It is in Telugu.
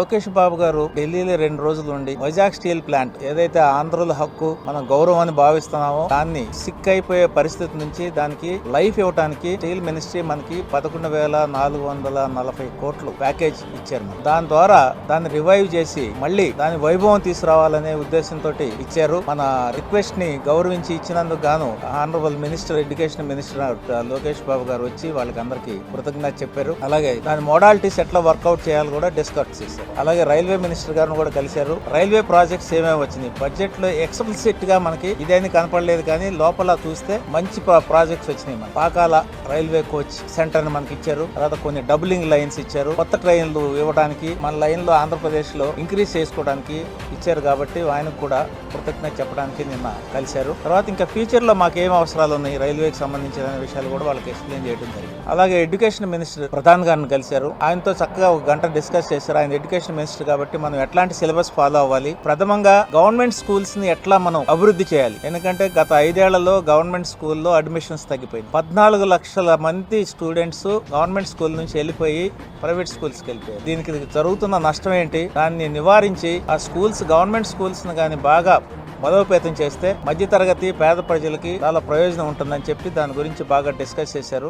లోకేష్ బాబు గారు ఢిల్లీలో రెండు రోజులు ఉండి వైజాగ్ స్టీల్ ప్లాంట్ ఏదైతే ఆంధ్రుల హక్కు మనం గౌరవం అని భావిస్తున్నామో దాన్ని సిక్ అయిపోయే పరిస్థితి నుంచి దానికి లైఫ్ ఇవ్వడానికి స్టీల్ మినిస్ట్రీ మనకి పదకొండు వేల నాలుగు వందల నలభై కోట్లు ప్యాకేజ్ ఇచ్చారు దాని ద్వారా దాన్ని రివైవ్ చేసి మళ్ళీ దాని వైభవం తీసుకురావాలనే ఉద్దేశంతో ఇచ్చారు. మన రిక్వెస్ట్ని గౌరవించి ఇచ్చినందుకు గాను honourable minister education minister Lokesh Babu గారు వచ్చి వాళ్ళకి అందరికీ కృతజ్ఞత చెప్పారు. అలాగే దాని మోడాలిటీస్ ఎట్లా వర్కౌట్ చేయాలి కూడా డిస్కస్ చేశారు. అలాగే రైల్వే మినిస్టర్ గారిని కూడా కలిశారు. రైల్వే ప్రాజెక్ట్స్ ఏమేమి వచ్చినాయి? బడ్జెట్లో ఎక్స్ప్లిసిట్గా మనకి ఇదేని కనపడలేదు కానీ లోపల చూస్తే మంచి ప్రాజెక్ట్స్ వచ్చినాయి మన పాకాల రైల్వే కోచ్ సెంటర్ని మనకి ఇచ్చారు. తర్వాత కొన్ని డబులింగ్ లైన్స్ ఇచ్చారు. కొత్త ట్రైన్లు ఇవ్వడానికి మన లైన్లో ఆంధ్రప్రదేశ్లో ఇంక్రీజ్ చేసుకోవడానికి ఇచ్చారు కాబట్టి ఆయనకు కూడా కృతజ్ఞత చెప్పడానికి నిన్న కలిశారు. తర్వాత ఇంకా ఫ్యూచర్లో మాకు ఏం అవసరాలు ఉన్నాయి? రైల్వేకి సంబంధించిన విషయాలు కూడా వాళ్ళకి ఎక్స్ప్లెయిన్ చేయడం జరిగింది. అలాగే ఎడ్యుకేషన్ మినిస్టర్ ప్రధాన్ గారిని కలిశారు. ఆయనతో చక్కగా ఒక గంట డిస్కస్ చేశారు. ఆయన ఎడ్యుకేషన్ ఎడ్యుకేషన్ మినిస్టర్ కాబట్టి మనం ఎట్లాంటి సిలబస్ ఫాలో అవ్వాలి? ప్రథమంగా గవర్నమెంట్ స్కూల్స్ని ఎట్లా మనం అభివృద్ధి చేయాలి? ఎందుకంటే గత ఐదేళ్ళలో గవర్నమెంట్ స్కూల్లో అడ్మిషన్స్ తగ్గిపోయింది పద్నాలుగు లక్షల మంది స్టూడెంట్స్ గవర్నమెంట్ స్కూల్ నుంచి వెళ్ళిపోయి ప్రైవేట్ స్కూల్స్కి వెళ్ళిపోయారు. దీనికి జరుగుతున్న నష్టం ఏంటి? దాన్ని నివారించి ఆ స్కూల్స్ గవర్నమెంట్ స్కూల్స్ని కానీ బాగా బలోపేతం చేస్తే మధ్యతరగతి పేద ప్రజలకి చాలా ప్రయోజనం ఉంటుందని చెప్పి దాని గురించి బాగా డిస్కస్ చేశారు.